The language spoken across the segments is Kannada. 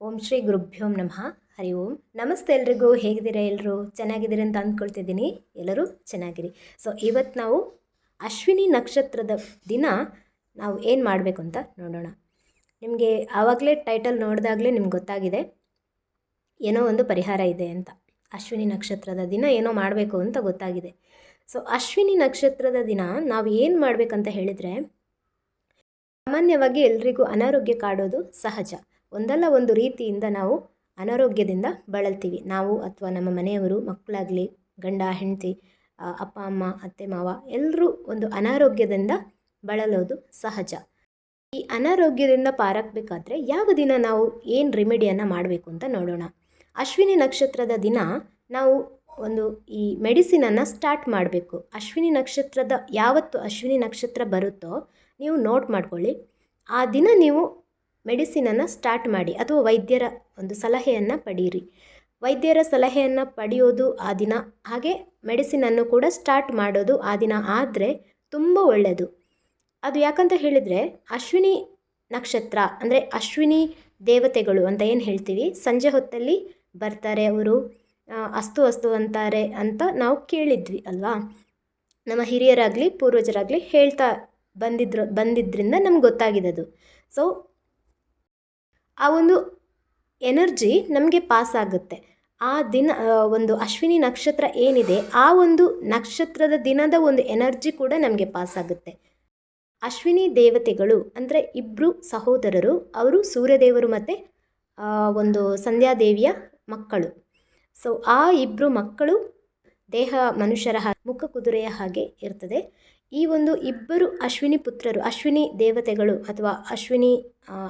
ಓಂ ಶ್ರೀ ಗುರುಭ್ಯೋಂ ನಮಃ. ಹರಿ ಓಂ. ನಮಸ್ತೆ ಎಲ್ರಿಗೂ. ಹೇಗಿದ್ದೀರಾ ಎಲ್ಲರೂ ಚೆನ್ನಾಗಿದ್ದೀರಿ ಅಂತ ಅಂದ್ಕೊಳ್ತಿದ್ದೀನಿ. ಎಲ್ಲರೂ ಚೆನ್ನಾಗಿರಿ. ಸೊ ಇವತ್ತು ನಾವು ಅಶ್ವಿನಿ ನಕ್ಷತ್ರದ ದಿನ ನಾವು ಏನು ಮಾಡಬೇಕು ಅಂತ ನೋಡೋಣ. ನಿಮಗೆ ಆವಾಗಲೇ ಟೈಟಲ್ ನೋಡಿದಾಗಲೇ ನಿಮ್ಗೆ ಗೊತ್ತಾಗಿದೆ. ಏನೋ ಒಂದು ಪರಿಹಾರ ಇದೆ ಅಂತ. ಅಶ್ವಿನಿ ನಕ್ಷತ್ರದ ದಿನ ಏನೋ ಮಾಡಬೇಕು ಅಂತ ಗೊತ್ತಾಗಿದೆ. ಸೊ ಅಶ್ವಿನಿ ನಕ್ಷತ್ರದ ದಿನ ನಾವು ಏನು ಮಾಡಬೇಕಂತ ಹೇಳಿದರೆ, ಸಾಮಾನ್ಯವಾಗಿ ಎಲ್ರಿಗೂ ಅನಾರೋಗ್ಯ ಕಾಡೋದು ಸಹಜ. ಒಂದಲ್ಲ ಒಂದು ರೀತಿಯಿಂದ ನಾವು ಅನಾರೋಗ್ಯದಿಂದ ಬಳಲ್ತೀವಿ. ನಾವು ಅಥವಾ ನಮ್ಮ ಮನೆಯವರು ಮಕ್ಕಳಾಗಲಿ, ಗಂಡ, ಹೆಂಡತಿ ಅಪ್ಪ, ಅಮ್ಮ, ಅತ್ತೆ, ಮಾವ ಎಲ್ಲರೂ ಒಂದು ಅನಾರೋಗ್ಯದಿಂದ ಬಳಲೋದು ಸಹಜ. ಈ ಅನಾರೋಗ್ಯದಿಂದ ಪಾರಾಗಬೇಕಾದ್ರೆ ಯಾವ ದಿನ ನಾವು ಏನು ರೆಮಿಡಿಯನ್ನು ಮಾಡಬೇಕು ಅಂತ ನೋಡೋಣ. ಅಶ್ವಿನಿ ನಕ್ಷತ್ರದ ದಿನ ನಾವು ಒಂದು ಈ ಮೆಡಿಸಿನನ್ನು ಸ್ಟಾರ್ಟ್ ಮಾಡಬೇಕು. ಅಶ್ವಿನಿ ನಕ್ಷತ್ರದ ಯಾವತ್ತು ಅಶ್ವಿನಿ ನಕ್ಷತ್ರ ಬರುತ್ತೋ ನೀವು ನೋಟ್ ಮಾಡ್ಕೊಳ್ಳಿ. ಆ ದಿನ ನೀವು ಮೆಡಿಸಿನನ್ನು ಸ್ಟಾರ್ಟ್ ಮಾಡಿ ಅಥವಾ ವೈದ್ಯರ ಒಂದು ಸಲಹೆಯನ್ನು ಪಡೀರಿ. ವೈದ್ಯರ ಸಲಹೆಯನ್ನು ಪಡೆಯೋದು ಆ ದಿನ, ಹಾಗೆ ಮೆಡಿಸಿನನ್ನು ಕೂಡ ಸ್ಟಾರ್ಟ್ ಮಾಡೋದು ಆ ದಿನ ಆದರೆ ತುಂಬ ಒಳ್ಳೆಯದು ಅದು ಯಾಕಂತ ಹೇಳಿದರೆ ಅಶ್ವಿನಿ ನಕ್ಷತ್ರ ಅಂದರೆ ಅಶ್ವಿನಿ ದೇವತೆಗಳು ಅಂತ ಏನು ಹೇಳ್ತೀವಿ? ಸಂಜೆ ಹೊತ್ತಲ್ಲಿ ಬರ್ತಾರೆ ಅವರು. ಅಸ್ತು ಅಸ್ತು ಅಂತಾರೆ ಅಂತ ನಾವು ಕೇಳಿದ್ವಿ ಅಲ್ವಾ? ನಮ್ಮ ಹಿರಿಯರಾಗಲಿ, ಪೂರ್ವಜರಾಗಲಿ ಹೇಳ್ತಾ ಬಂದಿದ್ರು ಬಂದಿದ್ದರಿಂದ ನಮ್ಗೆ ಗೊತ್ತಾಗಿದೆ ಅದು ಸೊ ಆ ಒಂದು ಎನರ್ಜಿ ನಮಗೆ ಪಾಸ್ ಆಗುತ್ತೆ. ಆ ದಿನ ಒಂದು ಅಶ್ವಿನಿ ನಕ್ಷತ್ರ ಏನಿದೆ, ಆ ಒಂದು ನಕ್ಷತ್ರದ ದಿನದ ಒಂದು ಎನರ್ಜಿ ಕೂಡ ನಮಗೆ ಪಾಸ್ ಆಗುತ್ತೆ. ಅಶ್ವಿನಿ ದೇವತೆಗಳು ಅಂದರೆ ಇಬ್ಬರು ಸಹೋದರರು, ಅವರು ಸೂರ್ಯದೇವರು ಮತ್ತು ಒಂದು ಸಂಧ್ಯಾದೇವಿಯ ಮಕ್ಕಳು. ಸೊ ಆ ಇಬ್ಬರು ಮಕ್ಕಳು ದೇಹ ಮನುಷ್ಯರ ಮುಖ ಕುದುರೆಯ ಹಾಗೆ ಇರ್ತದೆ. ಈ ಒಂದು ಇಬ್ಬರು ಅಶ್ವಿನಿ ಪುತ್ರರು, ಅಶ್ವಿನಿ ದೇವತೆಗಳು ಅಥವಾ ಅಶ್ವಿನಿ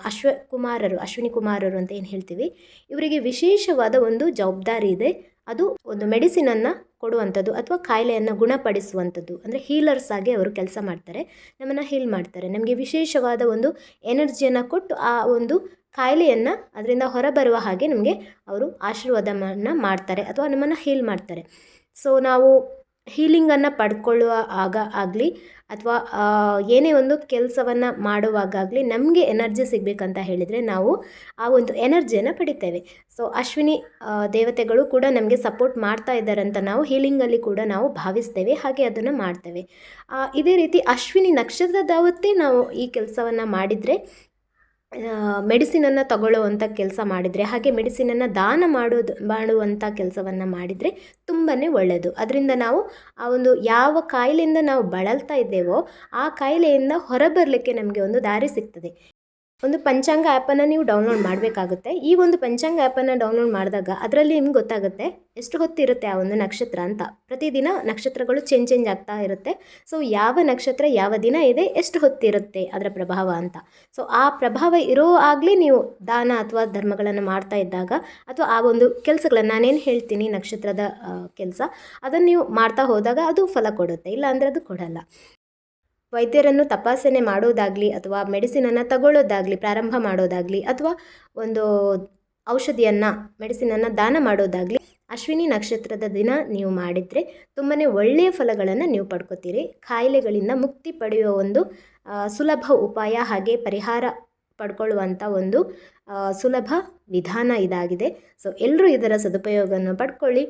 ಅಶ್ವಕುಮಾರರು, ಅಶ್ವಿನಿ ಕುಮಾರರು ಅಂತ ಏನು ಹೇಳ್ತೀವಿ, ಇವರಿಗೆ ವಿಶೇಷವಾದ ಒಂದು ಜವಾಬ್ದಾರಿ ಇದೆ. ಅದು ಒಂದು ಮೆಡಿಸಿನನ್ನು ಕೊಡುವಂಥದ್ದು ಅಥವಾ ಕಾಯಿಲೆಯನ್ನು ಗುಣಪಡಿಸುವಂಥದ್ದು. ಅಂದರೆ ಹೀಲರ್ಸ್ ಆಗಿ ಅವರು ಕೆಲಸ ಮಾಡ್ತಾರೆ, ನಮ್ಮನ್ನು ಹೀಲ್ ಮಾಡ್ತಾರೆ. ನಮಗೆ ವಿಶೇಷವಾದ ಒಂದು ಎನರ್ಜಿಯನ್ನು ಕೊಟ್ಟು ಆ ಒಂದು ಕಾಯಿಲೆಯನ್ನು ಅದರಿಂದ ಹೊರಬರುವ ಹಾಗೆ ನಮಗೆ ಅವರು ಆಶೀರ್ವಾದವನ್ನು ಮಾಡ್ತಾರೆ ಅಥವಾ ನಮ್ಮನ್ನು ಹೀಲ್ ಮಾಡ್ತಾರೆ. ಸೊ ನಾವು ಹೀಲಿಂಗನ್ನು ಪಡ್ಕೊಳ್ಳುವ ಆಗ ಆಗಲಿ, ಅಥವಾ ಏನೇ ಒಂದು ಕೆಲಸವನ್ನು ಮಾಡುವಾಗಲಿ ನಮಗೆ ಎನರ್ಜಿ ಸಿಗಬೇಕಂತ ಹೇಳಿದರೆ ನಾವು ಆ ಒಂದು ಎನರ್ಜಿಯನ್ನು ಪಡಿತೇವೆ. ಸೊ ಅಶ್ವಿನಿ ದೇವತೆಗಳು ಕೂಡ ನಮಗೆ ಸಪೋರ್ಟ್ ಮಾಡ್ತಾ ಇದ್ದಾರೆ ಅಂತ ನಾವು ಹೀಲಿಂಗಲ್ಲಿ ಕೂಡ ನಾವು ಭಾವಿಸ್ತೇವೆ, ಹಾಗೆ ಅದನ್ನು ಮಾಡ್ತೇವೆ. ಇದೇ ರೀತಿ ಅಶ್ವಿನಿ ನಕ್ಷತ್ರದಾವತ್ತೇ ನಾವು ಈ ಕೆಲಸವನ್ನು ಮಾಡಿದರೆ ಮೆಡಿಸಿನನ್ನು ತಗೊಳ್ಳುವಂಥ ಕೆಲಸ ಮಾಡಿದರೆ, ಹಾಗೆ ಮೆಡಿಸಿನನ್ನು ದಾನ ಮಾಡೋದು ಮಾಡುವಂಥ ಕೆಲಸವನ್ನು ಮಾಡಿದರೆ ತುಂಬಾ ಒಳ್ಳೆಯದು ಅದರಿಂದ ನಾವು ಆ ಒಂದು ಯಾವ ಕಾಯಿಲೆಯಿಂದ ನಾವು ಬಳಲ್ತಾ ಇದ್ದೇವೋ, ಆ ಕಾಯಿಲೆಯಿಂದ ಹೊರಬರಲಿಕ್ಕೆ ನಮಗೆ ಒಂದು ದಾರಿ ಸಿಗ್ತದೆ. ಒಂದು ಪಂಚಾಂಗ ಆ್ಯಪನ್ನು ನೀವು ಡೌನ್ಲೋಡ್ ಮಾಡಬೇಕಾಗುತ್ತೆ. ಈ ಒಂದು ಪಂಚಾಂಗ ಆ್ಯಪನ್ನು ಡೌನ್ಲೋಡ್ ಮಾಡಿದಾಗ ಅದರಲ್ಲಿ ನಿಮ್ಗೆ ಗೊತ್ತಾಗುತ್ತೆ ಎಷ್ಟು ಹೊತ್ತಿರುತ್ತೆ ಆ ಒಂದು ನಕ್ಷತ್ರ ಅಂತ. ಪ್ರತಿದಿನ ನಕ್ಷತ್ರಗಳು ಚೇಂಜ್ ಚೇಂಜ್ ಆಗ್ತಾ ಇರುತ್ತೆ. ಸೊ, ಯಾವ ನಕ್ಷತ್ರ ಯಾವ ದಿನ ಇದೆ, ಎಷ್ಟು ಹೊತ್ತಿರುತ್ತೆ ಅದರ ಪ್ರಭಾವ ಅಂತ. ಸೊ, ಆ ಪ್ರಭಾವ ಇರೋ ಆಗಲಿ ನೀವು ದಾನ ಅಥವಾ ಧರ್ಮಗಳನ್ನು ಮಾಡ್ತಾ ಇದ್ದಾಗ ಅಥವಾ ಆ ಒಂದು ಕೆಲಸಗಳನ್ನು ನಾನೇನು ಹೇಳ್ತೀನಿ, ನಕ್ಷತ್ರದ ಕೆಲಸ, ಅದನ್ನು ನೀವು ಮಾಡ್ತಾ ಹೋದಾಗ ಅದು ಫಲ ಕೊಡುತ್ತೆ. ಇಲ್ಲ ಅಂದರೆ ಅದು ಕೊಡಲ್ಲ. ವೈದ್ಯರನ್ನು ತಪಾಸಣೆ ಮಾಡೋದಾಗಲಿ ಅಥವಾ ಮೆಡಿಸಿನನ್ನು ತಗೊಳ್ಳೋದಾಗಲಿ, ಪ್ರಾರಂಭ ಮಾಡೋದಾಗಲಿ ಅಥವಾ ಒಂದು ಔಷಧಿಯನ್ನು, ಮೆಡಿಸಿನನ್ನು ದಾನ ಮಾಡೋದಾಗಲಿ, ಅಶ್ವಿನಿ ನಕ್ಷತ್ರದ ದಿನ ನೀವು ಮಾಡಿದರೆ ತುಂಬಾ ಒಳ್ಳೆಯ ಫಲಗಳನ್ನು ನೀವು ಪಡ್ಕೋತೀರಿ. ಕಾಯಿಲೆಗಳಿಂದ ಮುಕ್ತಿ ಪಡೆಯುವ ಒಂದು ಸುಲಭ ಉಪಾಯ ಹಾಗೆ ಪರಿಹಾರ ಪಡ್ಕೊಳ್ಳುವಂಥ ಒಂದು ಸುಲಭ ವಿಧಾನ ಇದಾಗಿದೆ. ಸೊ ಎಲ್ಲರೂ ಇದರ ಸದುಪಯೋಗವನ್ನು ಪಡ್ಕೊಳ್ಳಿ.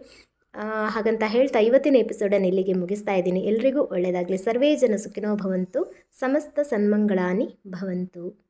ಹಾಗಂತ ಹೇಳ್ತಾ ಇವತ್ತಿನ ಎಪಿಸೋಡನ್ನು ಇಲ್ಲಿಗೆ ಮುಗಿಸ್ತಾ ಇದ್ದೀನಿ. ಎಲ್ರಿಗೂ ಒಳ್ಳೆಯದಾಗಲಿ ಸರ್ವೇ ಜನ ಸುಖಿನೋ ಭವಂತು. ಸಮಸ್ತ ಸನ್ಮಂಗಳಾನಿ ಭವಂತು.